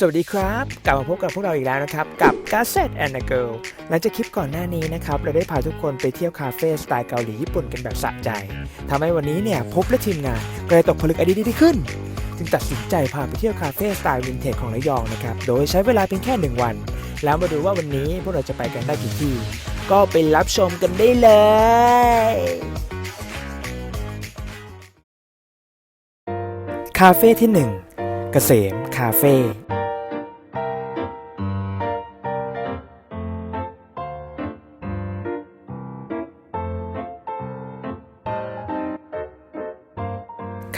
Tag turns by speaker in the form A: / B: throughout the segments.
A: สวัสดีครับ กลับมาพบกับพวกเราอีกแล้วนะครับ กับ g a s s e t and a Girl หลังจากคลิปก่อนหน้านี้นะครับ เราได้พาทุกคนไปเที่ยวคาเฟ่สไตล์เกาหลีญี่ปุ่นกันแบบสะใจทำให้วันนี้เนี่ยพบและทีมงานก็เลยตกผลึกไอเดียดีขึ้น จึงตัดสินใจพาไปเที่ยวคาเฟ่สไตล์วินเทจของระยองนะครับ โดยใช้เวลาเพียงแค่หนึ่งวัน แล้วมาดูว่าวันนี้พวกเราจะไปกันได้กี่ที่ ก็ไปรับชมกันได้เลยคาเฟ่ที่ 1 เกษมคาเฟ่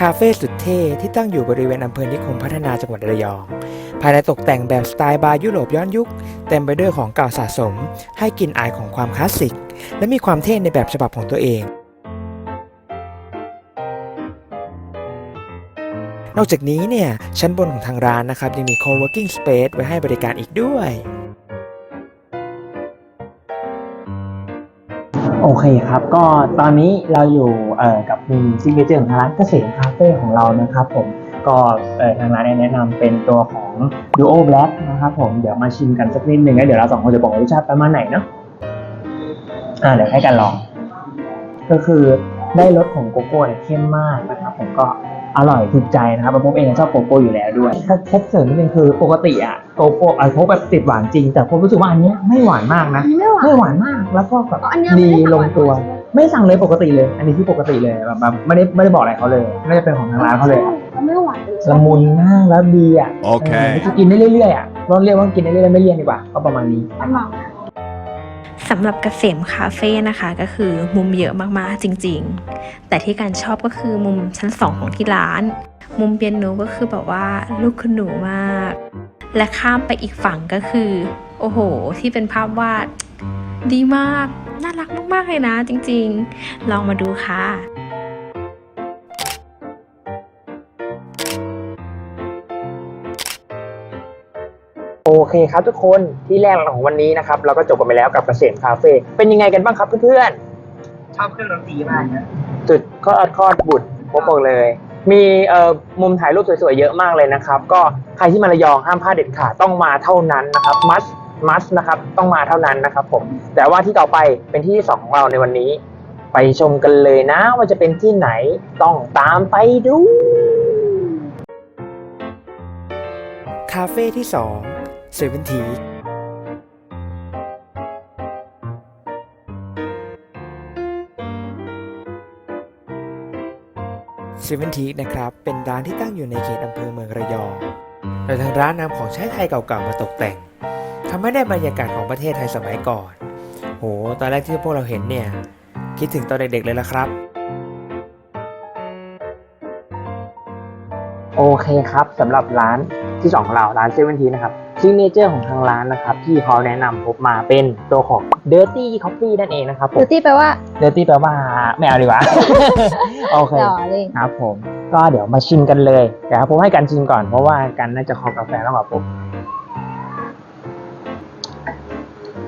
A: คาเฟ่สุดเท่ที่ตั้งอยู่บริเวณอำเภอนิคมพัฒนาจังหวัดระยอง ภายในตกแต่งแบบสไตล์บาร์ยุโรปย้อนยุค เต็มไปด้วยของเก่าสะสม ให้กลิ่นอายของความคลาสสิก และมีความเท่ในแบบฉบับของตัวเอง นอกจากนี้เนี่ย ชั้นบนของทางร้านนะครับ ยังมี co-working space ไว้ให้บริการอีกด้วย
B: โอเคครับ ก็ตอนนี้เราอยู่เอ่อกับมีซิกเนเจอร์ของทางร้านเกษมคาเฟ่ของเรานะครับผมก็เอ่อทางร้านแนะนำเป็นตัวของ Duo Black นะครับผมเดี๋ยวมาชิมกันสักนิดหนึ่งแล้วเดี๋ยวเราสองคนจะบอกว่ารสชาติประมาณไหนเนาะอ่าเดี๋ยวให้กันลอง ก็คือได้รสของโกโก้เนี่ยเข้มมากนะครับผมก็ อร่อยถูกใจนะครับเพราะผมเองชอบโกโก้อยู่แล้วด้วย ถ้าพบเสริมนิดนึงคือปกติอะโกโก้ไอ้พบแบบติดหวานจริง แต่ผมรู้สึกว่าอันเนี้ยไม่หวานมากนะ
C: อันนี้ไม่หวาน
B: ไม่หวานมากแล้วก็แบบ
C: อ๋ออันเนี้ย
B: ดี
C: ไม่ได้
B: ลงตัว
C: หวานใช่ไหม
B: ไม่สั่งเลยปกติเลย อันนี้ที่ปกติเลยแบบแบบไม่ได้ไม่ได้บอกอะไรเขาเลยน่าจะเป็นของทางร้านเขาเลย
C: มันไม่หวานเลย
B: ละมุนมากแล้วดีอะ
D: โอเค
B: ออกินได้เรื่อยๆอะเราเรียกว่ากินได้เรื่อยๆไม่เลี่ยนดีกว่าก็ประมาณนี้
C: มันหวาน
E: สำหรับเกษมคาเฟ่นะคะก็คือมุมเยอะมากๆจริง ๆ แต่ที่การชอบก็คือมุมชั้นสองของที่ร้าน มุมเปียโนก็คือแบบว่าลูกคุณหนูมาก และข้ามไปอีกฝั่งก็คือ โอ้โห ที่เป็นภาพวาดดีมาก น่ารักมากๆเลยนะจริงๆ ลองมาดูค่ะ
B: เคครับทุกคนที่แรกของวันนี้นะครับ เราก็จบกันไปแล้วกับเกษมคาเฟ่เป็นยังไงกันบ้างครับเพื่อนๆชอบเครื่องดนตรีมากนะจุดคอดคอดบุตรผมบอกเลย มีเอ่อมุมถ่ายรูปสวยๆเยอะมากเลยนะครับ ก็ใครที่มาระยองห้ามพลาดเด็ดขาดต้องมาเท่านั้นนะครับมัสมัสนะครับต้องมาเท่านั้นนะครับผมแต่ว่าที่ต่อไปเป็นที่ที่สองของเราในวันนี้ ไปชมกันเลยนะว่าจะเป็นที่ไหนต้องตามไปดู
A: คาเฟ่ที่ 2 เซเว่นทีเซเว่นทีนะครับ เป็นร้านที่ตั้งอยู่ในเขตอำเภอเมืองระยองโดยทางร้านนำของใช้ไทยเก่าๆมาตกแต่งทำให้ได้บรรยากาศของประเทศไทยสมัยก่อน โห ตอนแรกที่พวกเราเห็นเนี่ย คิดถึงตอนเด็กๆเลยละครับ
B: โอเคครับสำหรับร้านที่สองของเราร้านเซเว่นทีนะครับ ซิงเนเจอร์ของทางร้านนะครับที่เขาแนะนำพบมาเป็นตัวของ Dirty Coffee นั่นเองนะครับผ
C: ดู
B: ม
C: ที่แปลว่า
B: Dirty แปลว่าไม่เอาดีกว่า โอเค
C: หล่อเลย
B: ครับผมก็เดี๋ยวมาชิมกันเลยเดี๋ยวผมให้กันชิมก่อนเพราะว่ากันน่าจะคอกาแฟมากกว่าผม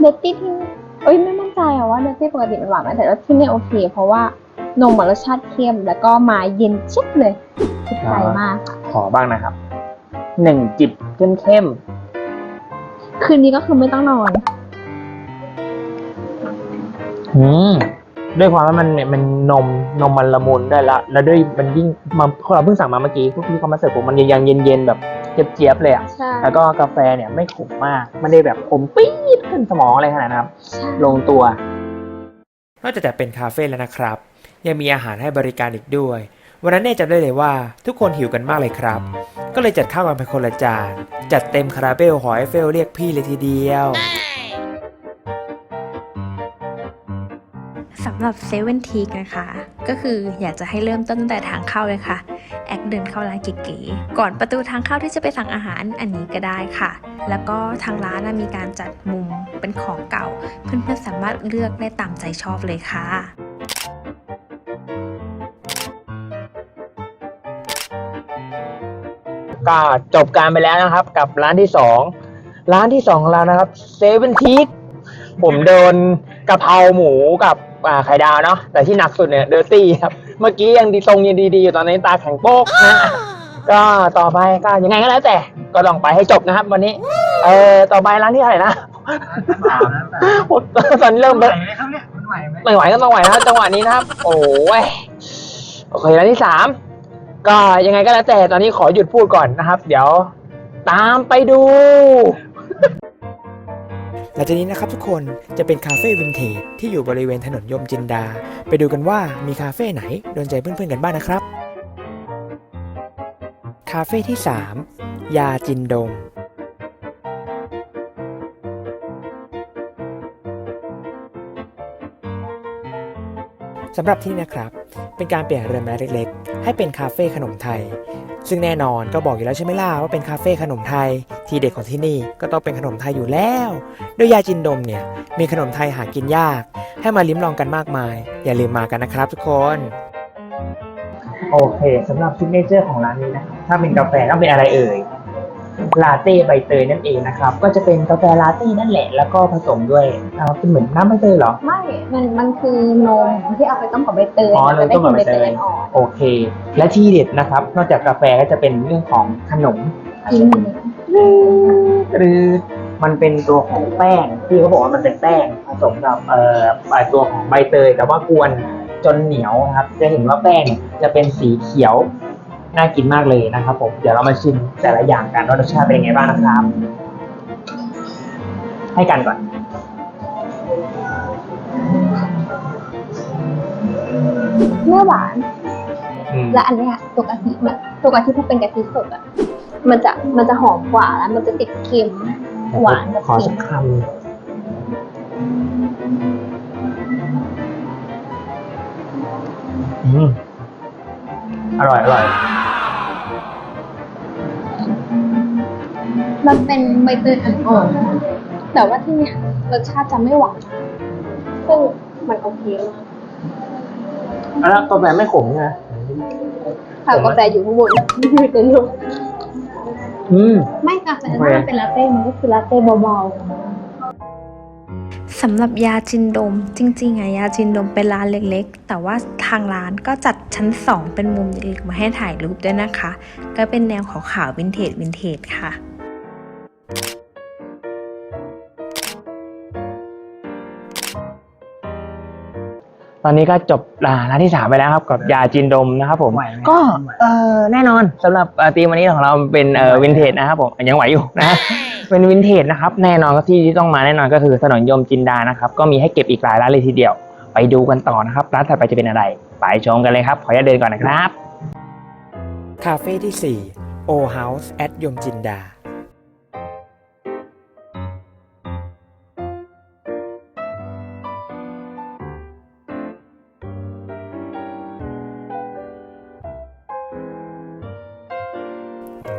C: เนตตี้ที่เอ้ยไม่มั่นใจอะว่าเนตตี้ปกติมันหวานไหมแต่ว่าที่เนี่ยโอเค เพราะว่านมอะรสชาติเข้มแล้วก็มาเย็นชิบเลยถูกใจมากค่ะ
B: ขอบ้างนะครับหนึ่งจิบเข้มเข้ม
C: คืนนี้ก็คือไม่ต้องนอน
B: ๆอืมด้วยความว่ามันมันนมนมมันละมุนด้วยละ แล้วด้วยมันยิ่งมาเราเพิ่งสั่งมาเมื่อกี้พวกที่เขามาเสิร์ฟผมมันยังเย็นๆแบบเจี๊ยบๆเลยอะ
C: ใช่
B: แล้วก็กาแฟเนี่ยไม่ขมมากไม่ได้แบบขมปี๊ดขึ้นสมองอะไรขนาดนั้นครับ
C: ใช่
B: ลงตัว
A: นอกจากจะเป็นคาเฟ่แล้วนะครับ ยังมีอาหารให้บริการอีกด้วย วันนั้นเน่จำได้เลยว่าทุกคนหิวกันมากเลยครับ ก็เลยจัดข้าวกันไปคนละจาน จัดเต็มคาราเบลหอยเฟลเรียกพี่เลยทีเดียว
E: สำหรับเซเว่นทีกนะคะ ก็คืออยากจะให้เริ่มต้นตั้งแต่ทางเข้าเลยค่ะ แอคเดินเข้าร้านเก๋ๆ ก่อนประตูทางเข้าที่จะไปสั่งอาหารอันนี้ก็ได้ค่ะ แล้วก็ทางร้านมีการจัดมุมเป็นของเก่า เพื่อนๆสามารถเลือกได้ตามใจชอบเลยค่ะ
B: ก็จบการไปแล้วนะครับ กับร้านที่สองร้านที่สองของเรานะครับเซเว่นทีผมโดนกะเพราหมูกับอ่าไข่ดาวเนาะแต่ที่หนักสุดเนี่ยเดอร์ตี้ครับ เมื่อกี้ยังดีทรงยังดีๆอยู่ตอนนี้ตาแข็งโป๊กนะก็ต่อไปก็ยังไงก็แล้วแต่ก็ลองไปให้จบนะครับ วันนี้ เออต่อไปร้านที่เท่าไหร่นะตอนนี้เริ่ม
D: ไหวไหมครับเนี่ยมันไหวไหม
B: ไม่ไหวก็ต้องไหวนะครับจังหวะนี้นะครับ โอ้ยโอเคร้านที่สาม ก็ยังไงก็แล้วแต่ตอนนี้ขอหยุดพูดก่อนนะครับ เดี๋ยวตามไปดู
A: หลังจากนี้นะครับทุกคนจะเป็นคาเฟ่วินเทจที่อยู่บริเวณถนนยมจินดา ไปดูกันว่ามีคาเฟ่ไหนโดนใจเพื่อนๆกันบ้างนะครับ คาเฟ่ที่ 3 ยาจินดง สำหรับที่นี่นะครับ เป็นการเปลี่ยนเรือนไม้เล็กๆ ให้เป็นคาเฟ่ขนมไทย ซึ่งแน่นอนก็บอกอยู่แล้วใช่ไหมล่ะว่าเป็นคาเฟ่ขนมไทย ที่เด็ดของที่นี่ก็ต้องเป็นขนมไทยอยู่แล้ว โดยยาจินดมเนี่ยมีขนมไทยหากินยาก ให้มาลิ้มลองกันมากมาย อย่าลืมมากันนะครับ ทุกคน
B: โอเคสำหรับซิกเนเจอร์ของร้านนี้นะครับถ้าเป็นกาแฟต้องเป็นอะไรเอ่ย ลาเต้ใบเตยนั่นเองนะครับ ก็จะเป็นกาแฟลาเต้นั่นแหละ แล้วก็ผสมด้วยเอาเป็นเหมือนน้ำใบเตยเหรอ
C: ไม่ มัน มันคือนมที่เอาไปต้มกับใบเตย
B: อ๋อ
C: จะได้
B: ต้มกับใบเตย
C: อ่อน
B: โอเค และที่เด็ดนะครับ นอกจากกาแฟก็จะเป็นเรื่องของขนม
C: อืม
B: หรือมันเป็นตัวของแป้งที่เขาบอกว่ามันเป็นแป้งผสมกับเอ่อไอ้ตัวของใบเตย แต่ว่ากวนจนเหนียวนะครับ จะเห็นว่าแป้งจะเป็นสีเขียว น่ากินมากเลยนะครับผมเดี๋ยวเรามาชิมแต่ละอย่างกันว่ารสชาติเป็นยังไงบ้างนะครับ ให้กันก่อน
C: เมื่อหวาน
B: อืม
C: และอันเนี้ยตัวกะทิมันตัวกะทิที่เป็นกะทิสดอะมันจะมันจะหอมกว่าแล้วมันจะติดเค็มหวานกับ
B: ขอ
C: เค็
B: สั
C: ม
B: กคำอืม อร่อยอร่อย
C: มันเป็นใบเตยอ่อนๆแต่ว่าที่เนี้ยรสชาติจะไม่หวานซึ่งมันโอเคมาก
B: แล้วกาแฟไม่ขมใช่ไหม
C: ค่ะกาแฟอยู่ข้างบนไม่เป็นลม
B: อืม
C: ไม่กาแฟ
B: โอเค
C: ถ้ามันเป็นลาเต้มันก็คือลาเต้เบา
E: สำหรับยาจินดมจริงๆอะยาจินดมเป็นร้านเล็กๆ แต่ว่าทางร้านก็จัดชั้น 2 เป็นมุมเล็กๆมาให้ถ่ายรูปด้วยนะคะ ก็เป็นแนวขาวๆวินเทจวินเทจค่ะ
B: ตอนนี้ก็จบอ่าร้านที่สามไปแล้วครับกับยาจินดมนะครับผม
D: ไหวไหม
B: ก็เออแน่นอนสำหรับเอ่อทีมวันนี้ของเราเป็นเอ่อวินเทจนะครับผมยังไหวอยู่นะ เป็นวินเทจนะครับแน่นอนก็ที่ที่ต้องมาแน่นอนก็คือถนนยมจินดานะครับก็มีให้เก็บอีกหลายร้านเลยทีเดียว ไปดูกันต่อนะครับร้านถัดไปจะเป็นอะไร ไปชมกันเลยครับ ขออนุญาตเดินก่อนนะครับ
A: คาเฟ่ที่4 O House at ยมจินดา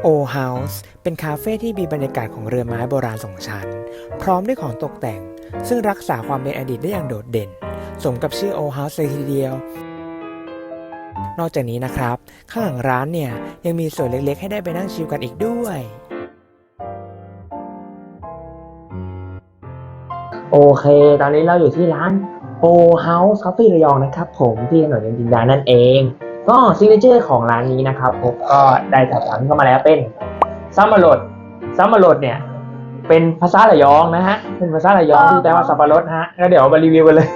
A: O House เป็นคาเฟ่ที่มีบรรยากาศของเรือไม้โบราณสองชั้น พร้อมด้วยของตกแต่ง ซึ่งรักษาความเป็นอดีตได้อย่างโดดเด่น สมกับชื่อ O House เลยทีเดียว นอกจากนี้นะครับ ข้างหลังร้านเนี่ย ยังมีส่วนเล็กๆ ให้ได้ไปนั่งชิลกันอีกด้วย
B: โอเค ตอนนี้เราอยู่ที่ร้าน O House Coffee ระยองนะครับผมที่ถนนยินดานั่นเอง ก็ซิกเนเจอร์ของร้านนี้นะครับผมก็ได้จัดสรรเข้ามาแล้วเป็นซัมมารดซัมมารดเนี่ย เป็นภาษาระยองนะฮะ เป็นภาษาระยองที่แปลว่าสับปะรดฮะแล้วเดี๋ยวมารีวิวกันเลย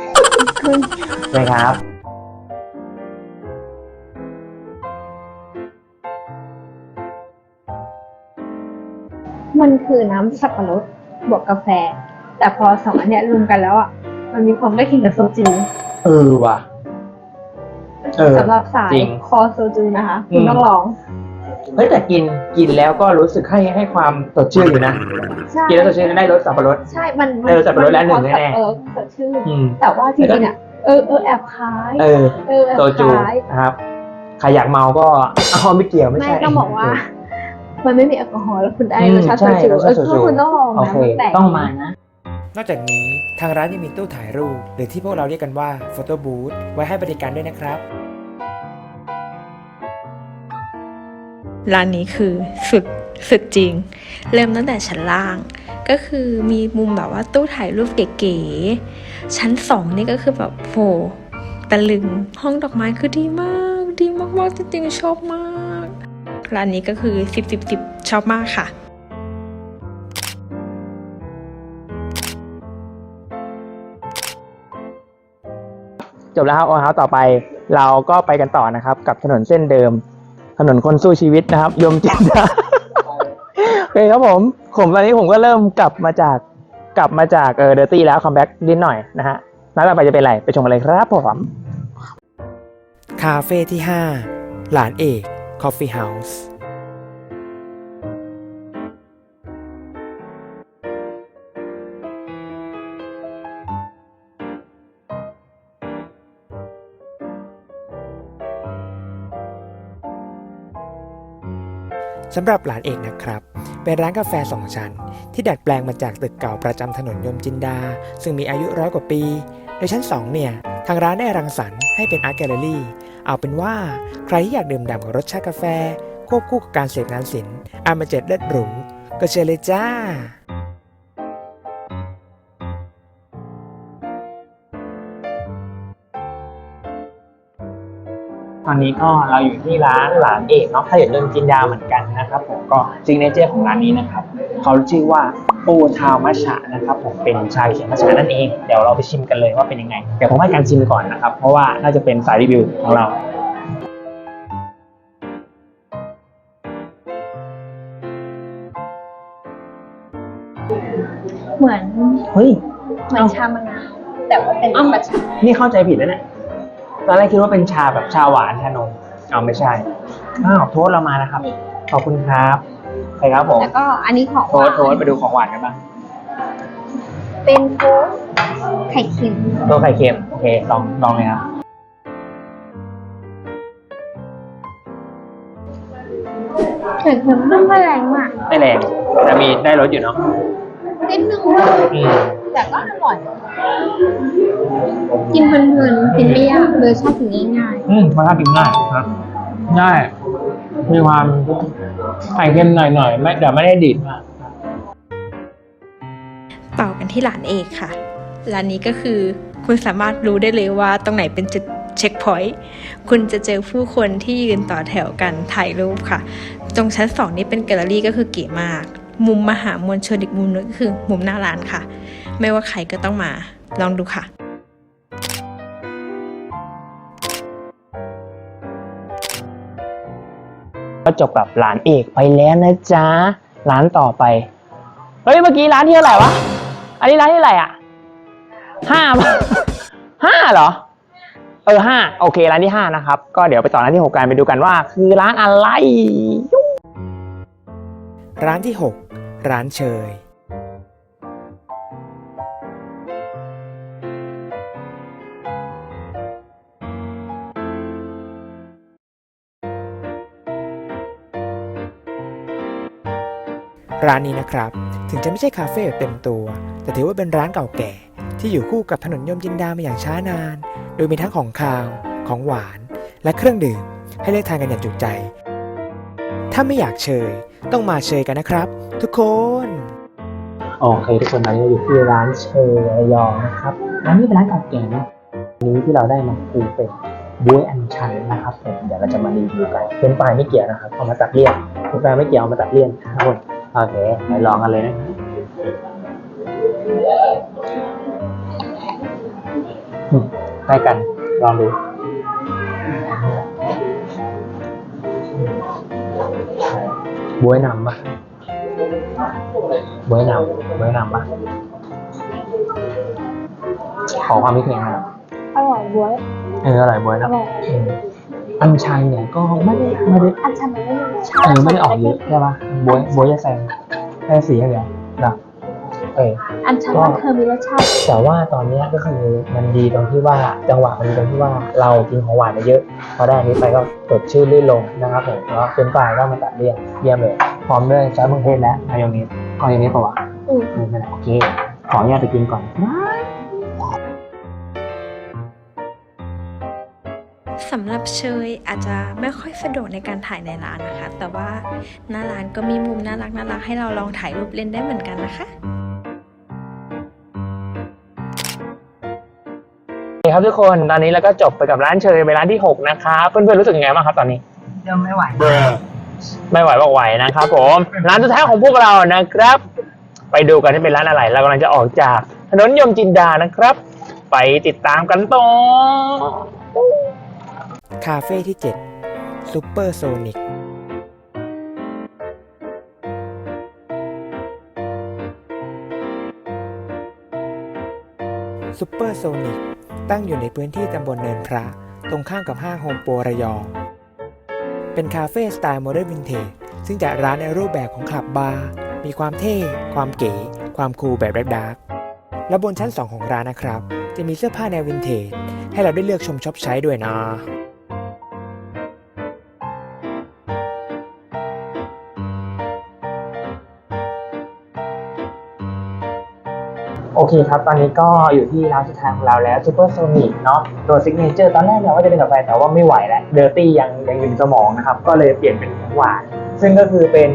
B: นะครับ
C: ๆมันคือน้ำสับปะรดบวกกาแฟ แต่พอสองอันเนี้ยรวมกันแล้วอะ มันมีความใกล้เคียงกับโซจู
B: เออว่ะ เออ
C: สำหรับสาย
B: จริง
C: คอโซจูนะคะ คุณ
B: อืม
C: ต้องลอง
B: เฮ้ยแต่กินกินแล้วก็รู้สึกให้ให้ความสดชื่นอยู่นะ
C: ใช่
B: กินแล้วสดชื่นได้รสสับปะรด
C: ใช่มัน
B: เออสับปะรดและหนึ่ง
C: มั
B: แน่ๆ
C: เออสดชื่น
B: อืม
C: แต่ว่าจริงๆอะเออเออแอบคล้าย
B: เออ
C: เออแอบ
B: โซจู
C: คล้าย
B: นะครับ ใครอยากเมาก็อ๋อไม่เกี่ยวไม่
C: ไม่
B: ใช่
C: ต้องบอกว่า มันไม่มีแอลกอฮอล์แล้วคุณได้
B: อืม
C: รสชาติโซ
B: ใช่
C: จู
B: รส
C: เอ
B: ชา
C: อ
B: ติโซจู
C: คือคุณต้องลอง
B: โอ
C: นะ
B: เค
C: มันแปลก
B: ต้องมานะ
A: นอกจากนี้ทางร้านยังมีตู้ถ่ายรูป หรือที่พวกเราเรียกกันว่าโฟโต้บูธไว้ให้บริการด้วยนะครับ
E: ร้านนี้คือสุดสุดจริง เริ่มตั้งแต่ชั้นล่าง ก็คือมีมุมแบบว่าตู้ถ่ายรูปเก๋ๆ ชั้นสองนี่ก็คือแบบโหตะลึง ห้องดอกไม้คือดีมาก ดีมากๆจริงๆชอบมาก ร้านนี้ก็คือ 10 10 10 ชอบมากค่ะ
A: จบแล้วครับโอเฮาต่อไปเราก็ไปกันต่อนะครับ กับถนนเส้นเดิม ถนนคนสู้ชีวิตนะครับ ยมจินดาโอเคครับผม ผมตอนนี้ผมก็เริ่มกลับมาจากกลับมาจากเออเดอร์ตี้แล้วคัมแบ็กนิดหน่อยนะฮะนัดต่อไปจะเป็นอะไร ไปชมกันเลยครับผมคาเฟ่ที่ 5 หลานเอกคอ สำหรับหลานเอกนะครับ เป็นร้านกาแฟสองชั้น ที่ดัดแปลงมาจากตึกเก่าประจำถนนยมจินดา ซึ่งมีอายุร้อยกว่าปี โดยชั้น 2 เนี่ย ทางร้านได้รังสรรค์ให้เป็นอาร์ตแกลเลอรี่ เอาเป็นว่าใครที่อยากดื่มด่ำกับรสชาติกาแฟ ควบคู่กับการเสพงานศิลป์อามาเจ็ดเลิศหรูก็เชิญเลยจ้า
B: อนนี้ก็เราอยู่ที่ร้านหลานเอกเนาะถ้าอยากเริ่มกินยาเหมือนกันนะครับผมก็ซิงเนเจอร์ของร้านนี้นะครับเขาชื่อว่าโอทาวมัชชะนะครับผมเป็นชาเขียวมัชชะนั่นเองเดี๋ยวเราไปชิมกันเลยว่าเป็นยังไงเดี๋ยวผมให้การชิมก่อนนะครับ เพราะว่าน่าจะเป็นสายรีวิวของเรา
C: เหมือน
B: เฮ้ย
C: เหมือนชามะนาวแต่ว่าเป็นกระชา
B: นี่เข้าใจผิดแล้วเนี่ย ตอนแรกคิดว่าเป็นชาแบบชาหวานชานมเอาไม่ใช่อ้าวโทษเรามานะครับ ขอบคุณครับใครครับผม
C: แล้วก็อันนี้ของ
B: โทษโทษไปดูของหวานกันบ้าง
C: เป็นโค้กไข่เค็ม
B: ตัวไข่เค็มโอเคลองลองเลยครับ
C: ไข่เค็มไม่ค่อยแรงมาก
B: ไม่แรงแต่มีได้รสอยู่เนาะ
C: นิดนึง
B: อืม
C: แต่ก็อร่อย กินเพลินๆกินไม่ยากเลยชอบกินง่าย
B: อืมมันทำกินง่ายครับง่ายมีความไข่เค็มหน่อยๆไม่แต่ไม่ได้ดิบมาก
E: ต่อกันที่หลานเอกค่ะ ร้านนี้ก็คือคุณสามารถรู้ได้เลยว่าตรงไหนเป็นจุดเช็คพอยต์คุณจะเจอผู้คนที่ยืนต่อแถวกันถ่ายรูปค่ะ ตรงชั้นสองนี่เป็นแกลเลอรี่ก็คือเก๋มาก มุมมหามวลชนอีกมุมนึงก็คือมุมหน้าร้านค่ะ ไม่ว่าใครก็ต้องมา ลองดูค่ะ
B: ก็จบกับร้านเอกไปแล้วนะจ๊ะร้านต่อไป เฮ้ย เมื่อกี้ร้านที่เท่าไหร่วะ อันนี้ร้านที่เท่าไหร่อะห้าปะห้าเหรอ เออห้าโอเค ร้านที่ห้านะครับ ก็เดี๋ยวไปต่อร้านที่หกกันไปดูกันว่า คือร้านอะไร
A: ร้านที่6ร้านเชย ร้านนี้นะครับ ถึงจะไม่ใช่คาเฟ่เต็มตัว แต่ถือว่าเป็นร้านเก่าแก่ ที่อยู่คู่กับถนนยมจินดามาอย่างช้านาน โดยมีทั้งของคาว ของหวาน และเครื่องดื่ม ให้เลือกทานกันอย่างจุใจ ถ้าไม่อยากเชย ต้องมาเชยกันนะครับ ทุกคน
B: โอเคทุกคนตอนนี้เราอยู่ที่ร้านเชยระยองนะครับร้านนี้เป็นร้านเก่าแก่นะนี้ที่เราได้มาคือเป็นบวยอันชันนะครับผมเดี๋ยวเราจะมารีวิวกันเป็นปลายไม่เกี่ยวนะครับเอามาตัดเลี่ยนเป็นปลายไม่เกี่ยวเอามาตัดเลี่ยนทุกคน โอเคไปลองกันเลยนะอืมใกล้กัน ลองดู บวยนำปะบวยนำบวยนำปะขอความคิดเห็นนะครับ
C: ๆอร่อยบ้วย
B: เอออร่อยบวย
C: อ
B: นะ
C: ร่อย
B: เอออันชันเนี่ยก็ไม่ได้ไม่ได้
C: อันชัน
B: เอ
C: ติ
B: อไม่ได้ออกเยอะใช่ปะบวยบวยจะแซงแค่สีอย่างเดียวนะเออ
C: อันชันมันเธอมีรสชาติ
B: แต่ว่าตอนเนี้ยก็คือมันดีตรงที่ว่าจังหวะมันดีตรงที่ว่าเรากินของหวานมาเยอะ พอได้อันนี้ไปก็สดชื่นลื่นลงนะครับผมแล้วเป็นปลายก็มาตัดเลี่ยนเยี่ยมเลยพร้อมด้วยซอสมะเขือเทศและมายองเนสมายองเนสปะวะ
C: อืม
B: อืมนั่นแหละโอเค ขออนุญาตไปกินก่อน
E: สำหรับเชยอาจจะไม่ค่อยสะดวกในการถ่ายในร้านนะคะ แต่ว่าหน้าร้านก็มีมุมน่ารักน่ารักให้เราลองถ่ายรูปเล่นได้เหมือนกันนะคะ
B: โอเคครับทุกคนตอนนี้เราก็จบไปกับร้านเชยไปร้านที่ 6 นะครับเพื่อนๆรู้สึกยังไงบ้างครับตอนนี้
D: เริ่มไม่ไหว
B: ชไม่ไหวบอกไหวนะครับผมร้านสุดท้ายของพวกเรานะครับ ไปดูกันที่เป็นร้านอะไรเรากำลังจะออกจากถนนยมจินดานะครับ ไปติดตามกันต่อ
A: คาเฟ่ที่7 Super Sonic ซูเปอร์โซนิกตั้งอยู่ในพื้นที่ตำบลเนินพระ ตรงข้ามกับห้างโฮมโปรระยอง เป็นคาเฟ่สไตล์โมเดิร์นวินเทจซึ่งจัดร้านในรูปแบบของคลับบาร์ มีความเท่ ความเก๋ ความคูลแบบแบล็คดาร์กและบนชั้น 2 ของร้านนะครับ จะมีเสื้อผ้าแนววินเทจให้เราได้เลือกชมช็อปใช้ด้วยนะ
B: เคครับ ตอนนี้ก็อยู่ที่ร้านสุดท้ายของเราแล้วซูเปอร์โซนิกเนาะตัวซิกเนเจอร์ตอนแรกเนี่ยว่าจะเป็นกาแฟแต่ว่าไม่ไหวแล้วเดอร์ตี้ยังยังอยู่ในสมองนะครับ ก็เลยเปลี่ยนเป็นของหวาน ซึ่งก็คือเป็น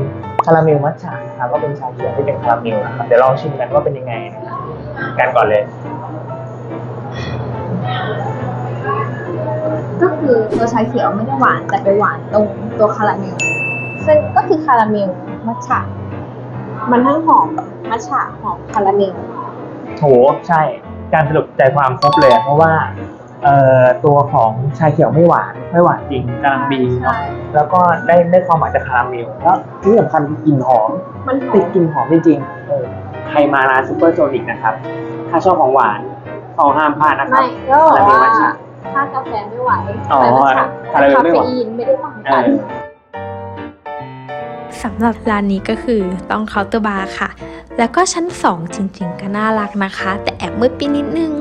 B: คาราเมลมัทฉะนะครับก็เป็นชาเขียวที่เป็นคาราเมลนะครับเดี๋ยวลองชิมกันว่าเป็นยังไงนะครับกันก่อนเลย
C: ก็คือตัวชาเขียวไม่ได้หวานแต่ไปหวานตรงตัวคาราเมลซึ่งก็คือคาราเมลมัทฉะมันทั้งหอมมัทฉะหอมคาราเมล
B: โหใช่การสรุปใจความครบเลยอะเพราะว่าเอ่อตัวของชาเขียวไม่หวานไม่หวานจริงกำลังดีเนาะ
C: ใช่
B: แล้วก็ได้ได้ความหวานจากคาราเมลแล้วที่สำคัญคือกลิ่นหอม
C: มันหอ
B: ติด
C: ม
B: กลิ่นหอมจริงๆเออใครมาร้านซูเปอร์โซนิกนะครับ ถ้าชอบของหวานของห้ามพลาดนะครั
C: ไม่
B: บ
C: ก็บอก
B: คาราเมลมั
C: ว่า
B: ทฉะ
C: ถ้ากาแฟไม่ไหว
B: อ๋อ
C: แต่มัทฉะ
B: คาราเมลไม่
C: คา
B: ไหว
C: เฟอีนไม่ได้ต่าง
B: เอ
C: กัน
B: อ
E: สำหรับร้านนี้ก็คือต้องเคาน์เตอร์บาร์ค่ะแล้วก็ชั้น 2 จริงๆ ก็น่ารักนะคะ แต่แอบมืดไปนิดนึง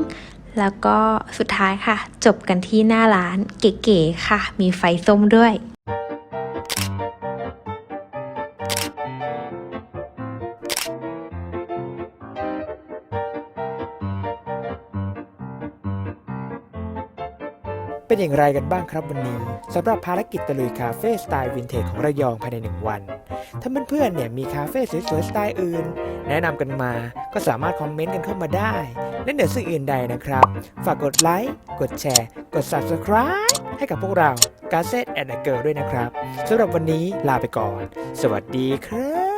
E: แล้วก็สุดท้ายค่ะ จบกันที่หน้าร้านเก๋ๆค่ะ มีไฟส้มด้วย
A: เป็นอย่างไรกันบ้างครับวันนี้สำหรับภารกิจตะลุยคาเฟ่สไตล์วินเทจของระยองภายในหนึ่งวัน ถ้าเพื่อนๆเนี่ยมีคาเฟ่สวยๆสไตล์อื่น แนะนำกันมาก็สามารถคอมเมนต์กันเข้ามาได้ และเหนือสิ่งอื่นใดนะครับ ฝากกดไลค์กดแชร์ กด Subscribe ให้กับพวกเรา g a z e t and a Girl ด้วยนะครับสำหรับวันนี้ลาไปก่อน สวัสดีครับ